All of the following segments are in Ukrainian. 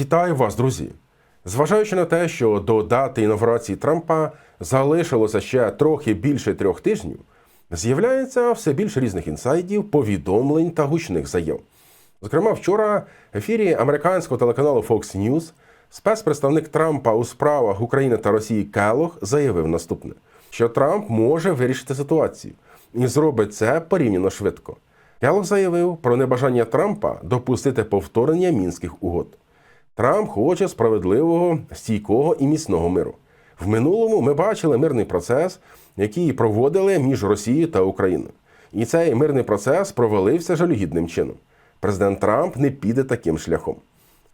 Вітаю вас, друзі! Зважаючи на те, що до дати інавгурації Трампа залишилося ще трохи більше трьох тижнів, з'являється все більше різних інсайдів, повідомлень та гучних заяв. Зокрема, вчора в ефірі американського телеканалу Fox News спецпредставник Трампа у справах України та Росії Келох заявив наступне: що Трамп може вирішити ситуацію і зробить це порівняно швидко. Келох заявив про небажання Трампа допустити повторення мінських угод. Трамп хоче справедливого, стійкого і міцного миру. В минулому ми бачили мирний процес, який проводили між Росією та Україною. І цей мирний процес провалився жалюгідним чином. Президент Трамп не піде таким шляхом.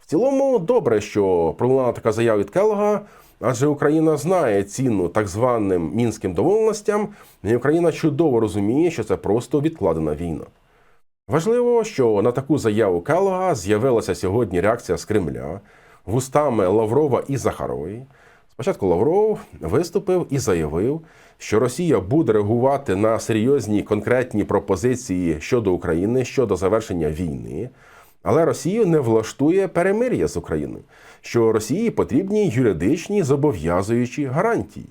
В цілому, добре, що пролунала така заява від Келлога, адже Україна знає ціну так званим мінським домовленостям, і Україна чудово розуміє, що це просто відкладена війна. Важливо, що на таку заяву Келога з'явилася сьогодні реакція з Кремля вустами Лаврова і Захарової. Спочатку Лавров виступив і заявив, що Росія буде реагувати на серйозні конкретні пропозиції щодо України щодо завершення війни, але Росію не влаштує перемир'я з Україною, що Росії потрібні юридичні зобов'язуючі гарантії.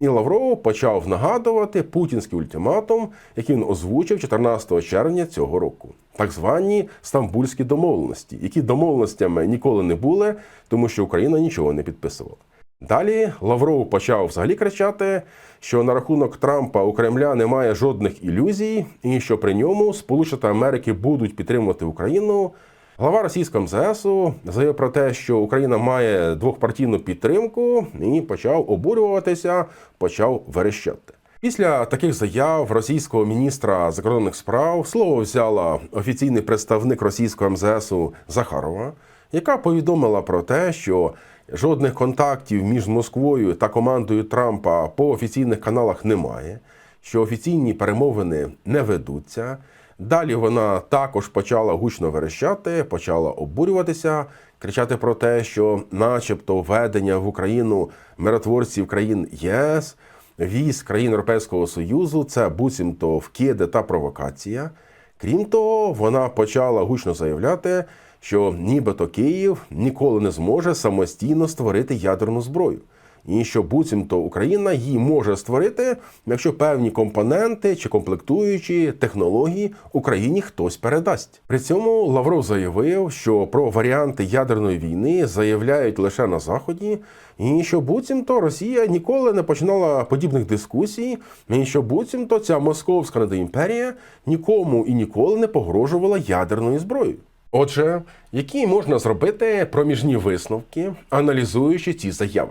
І Лавров почав нагадувати путінський ультиматум, який він озвучив 14 червня цього року, так звані стамбульські домовленості, які домовленостями ніколи не були, тому що Україна нічого не підписувала. Далі Лавров почав взагалі кричати, що на рахунок Трампа у Кремля немає жодних ілюзій, і що при ньому Сполучені Америки будуть підтримувати Україну. Глава російського МЗСу заявив про те, що Україна має двохпартійну підтримку, і почав обурюватися, почав верещати. Після таких заяв російського міністра закордонних справ слово взяла офіційний представник російського МЗСу Захарова, яка повідомила про те, що жодних контактів між Москвою та командою Трампа по офіційних каналах немає, що офіційні перемовини не ведуться. Далі вона також почала гучно верещати, почала обурюватися, кричати про те, що, начебто, введення в Україну миротворців країн ЄС, військ країн Європейського Союзу це буцімто вкиди та провокація. Крім того, вона почала гучно заявляти, що нібито Київ ніколи не зможе самостійно створити ядерну зброю. І що буцімто Україна її може створити, якщо певні компоненти чи комплектуючі технології Україні хтось передасть. При цьому Лавров заявив, що про варіанти ядерної війни заявляють лише на заході, і що буцімто Росія ніколи не починала подібних дискусій, і що буцімто ця московська недоімперія нікому і ніколи не погрожувала ядерною зброєю. Отже, які можна зробити проміжні висновки, аналізуючи ці заяви?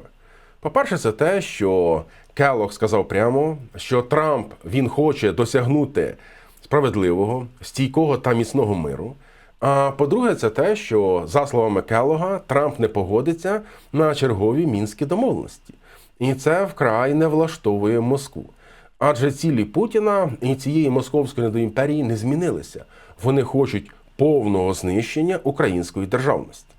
По-перше, це те, що Келлог сказав прямо, що Трамп він хоче досягнути справедливого, стійкого та міцного миру. А по-друге, це те, що, за словами Келлога, Трамп не погодиться на чергові мінські домовленості. І це вкрай не влаштовує Москву. Адже цілі Путіна і цієї московської недоімперії не змінилися. Вони хочуть повного знищення української державності.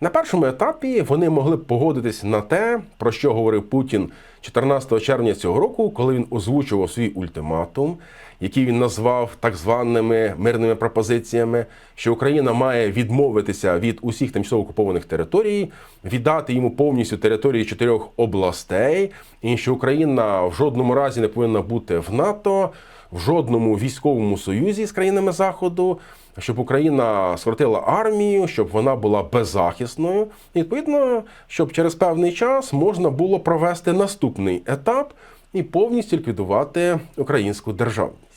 На першому етапі вони могли б погодитись на те, про що говорив Путін 14 червня цього року, коли він озвучував свій ультиматум, який він назвав так званими мирними пропозиціями, що Україна має відмовитися від усіх тимчасово окупованих територій, віддати йому повністю території чотирьох областей, і що Україна в жодному разі не повинна бути в НАТО, в жодному військовому союзі з країнами Заходу щоб Україна скоротила армію, щоб вона була беззахисною. І, відповідно, щоб через певний час можна було провести наступний етап і повністю ліквідувати українську державність.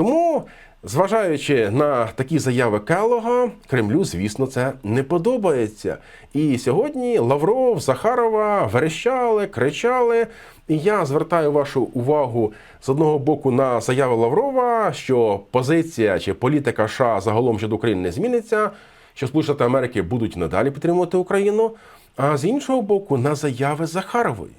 Тому, зважаючи на такі заяви Келога, Кремлю, звісно, це не подобається. І сьогодні Лавров, Захарова верещали, кричали. І я звертаю вашу увагу з одного боку на заяву Лаврова, що позиція чи політика США загалом щодо України не зміниться, що Сполучені Штати Америки будуть надалі підтримувати Україну. А з іншого боку, на заяви Захарової,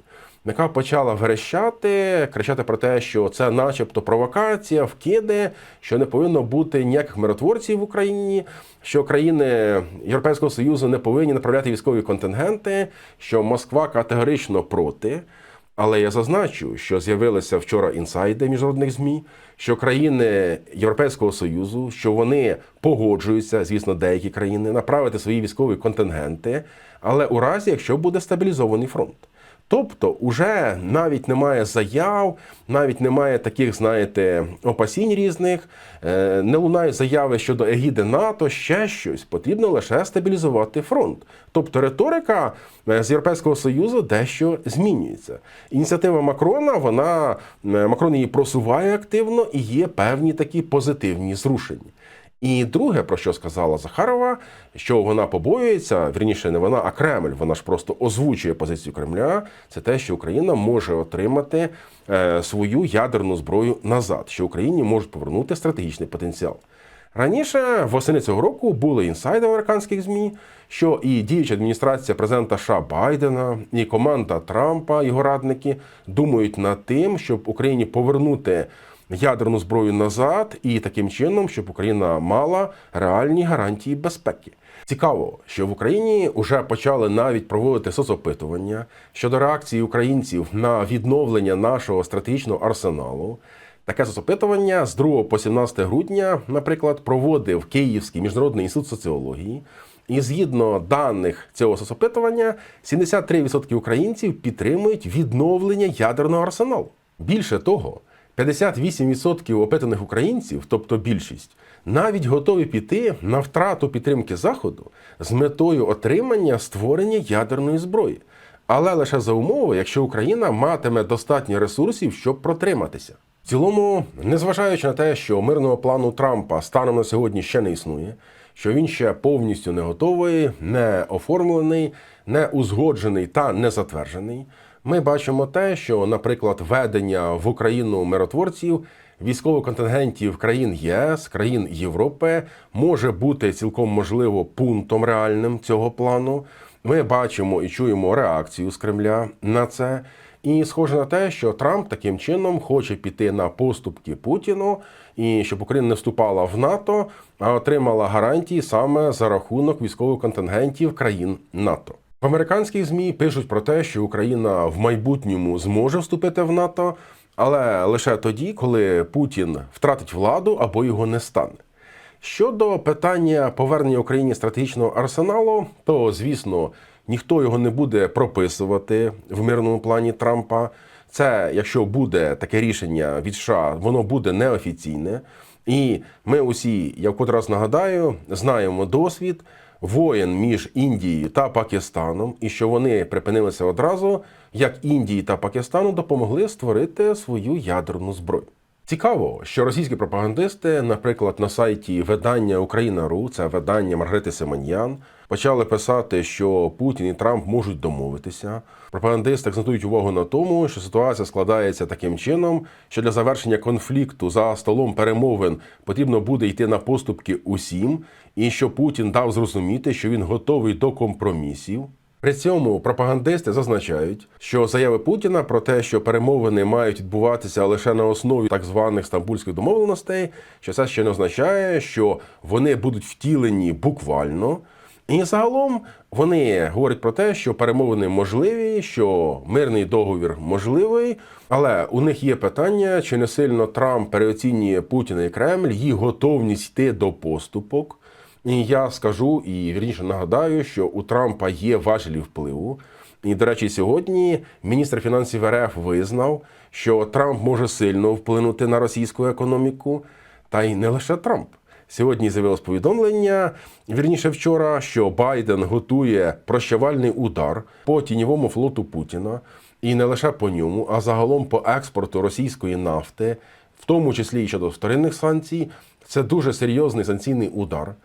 яка почала верещати, кричати про те, що це, начебто, провокація, вкиди, що не повинно бути ніяких миротворців в Україні, що країни Європейського Союзу не повинні направляти військові контингенти, що Москва категорично проти. Але я зазначу, що з'явилися вчора інсайди міжнародних ЗМІ, що країни Європейського Союзу, що вони погоджуються, звісно, деякі країни, направити свої військові контингенти, але у разі, якщо буде стабілізований фронт. Тобто, уже навіть немає заяв, навіть немає таких, знаєте, опасінь різних, е, не лунає заяви щодо егіди НАТО, ще щось. Потрібно лише стабілізувати фронт. Тобто риторика е, з Європейського Союзу дещо змінюється. Ініціатива Макрона, вона е, Макрон її просуває активно і є певні такі позитивні зрушення. І друге, про що сказала Захарова, що вона побоюється, вірніше не вона, а Кремль. Вона ж просто озвучує позицію Кремля. Це те, що Україна може отримати е, свою ядерну зброю назад, що Україні можуть повернути стратегічний потенціал. Раніше, восени цього року, були інсайди американських змі, що і діюча адміністрація президента США Байдена, і команда Трампа, його радники думають над тим, щоб Україні повернути ядерну зброю назад, і таким чином, щоб Україна мала реальні гарантії безпеки. Цікаво, що в Україні вже почали навіть проводити соцопитування щодо реакції українців на відновлення нашого стратегічного арсеналу. Таке соцопитування з 2 по 17 грудня, наприклад, проводив Київський міжнародний інститут соціології. І згідно даних цього соцопитування, 73% українців підтримують відновлення ядерного арсеналу. Більше того, 58% опитаних українців, тобто більшість, навіть готові піти на втрату підтримки Заходу з метою отримання створення ядерної зброї, але лише за умови, якщо Україна матиме достатньо ресурсів, щоб протриматися. В цілому, незважаючи на те, що мирного плану Трампа станом на сьогодні ще не існує, що він ще повністю не готовий, не оформлений, не узгоджений та не затверджений. Ми бачимо те, що, наприклад, ведення в Україну миротворців, військових контингентів країн ЄС, країн Європи може бути цілком можливо пунктом реальним цього плану. Ми бачимо і чуємо реакцію з Кремля на це. І схоже на те, що Трамп таким чином хоче піти на поступки Путіну, і щоб Україна не вступала в НАТО, а отримала гарантії саме за рахунок військових контингентів країн НАТО. В американських змі пишуть про те, що Україна в майбутньому зможе вступити в НАТО, але лише тоді, коли Путін втратить владу або його не стане. Щодо питання повернення Україні стратегічного арсеналу, то звісно ніхто його не буде прописувати в мирному плані Трампа. Це, якщо буде таке рішення від США, воно буде неофіційне. І ми усі, я вкотре раз нагадаю, знаємо досвід воєн між Індією та Пакистаном, і що вони припинилися одразу, як Індії та Пакистану допомогли створити свою ядерну зброю. Цікаво, що російські пропагандисти, наприклад, на сайті видання Україна.ру, це видання Маргарити Семен'ян, почали писати, що Путін і Трамп можуть домовитися. Пропагандисти акцентують увагу на тому, що ситуація складається таким чином, що для завершення конфлікту за столом перемовин потрібно буде йти на поступки усім, і що Путін дав зрозуміти, що він готовий до компромісів. При цьому пропагандисти зазначають, що заяви Путіна про те, що перемовини мають відбуватися лише на основі так званих стамбульських домовленостей, що це ще не означає, що вони будуть втілені буквально. І загалом вони говорять про те, що перемовини можливі, що мирний договір можливий, але у них є питання, чи не сильно Трамп переоцінює Путіна і Кремль, їх готовність йти до поступок. І я скажу і вірніше нагадаю, що у Трампа є важелі впливу. І, до речі, сьогодні міністр фінансів РФ визнав, що Трамп може сильно вплинути на російську економіку, та й не лише Трамп. Сьогодні з'явилось повідомлення, вірніше вчора, що Байден готує прощавальний удар по тіньовому флоту Путіна, і не лише по ньому, а загалом по експорту російської нафти, в тому числі і щодо вторинних санкцій. Це дуже серйозний санкційний удар.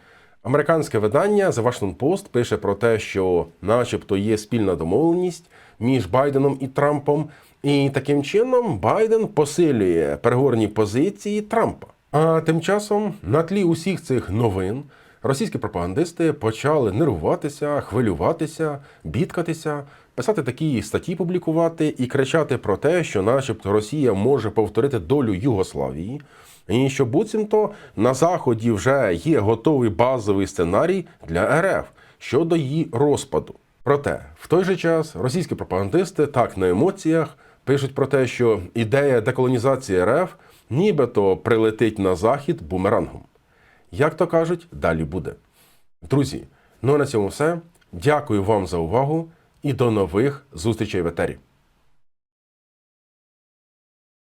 Американське видання The Washington Post пише про те, що, начебто, є спільна домовленість між Байденом і Трампом, і таким чином Байден посилює переговорні позиції Трампа. А тим часом, на тлі усіх цих новин, російські пропагандисти почали нервуватися, хвилюватися, бідкатися, писати такі статті, публікувати і кричати про те, що, начебто, Росія може повторити долю Югославії. І що буцімто на заході вже є готовий базовий сценарій для РФ щодо її розпаду. Проте в той же час російські пропагандисти так на емоціях Пишуть про те, що ідея деколонізації РФ нібито прилетить на захід бумерангом. Як то кажуть, далі буде. Друзі, ну а на цьому все. Дякую вам за увагу і до нових зустрічей в етері.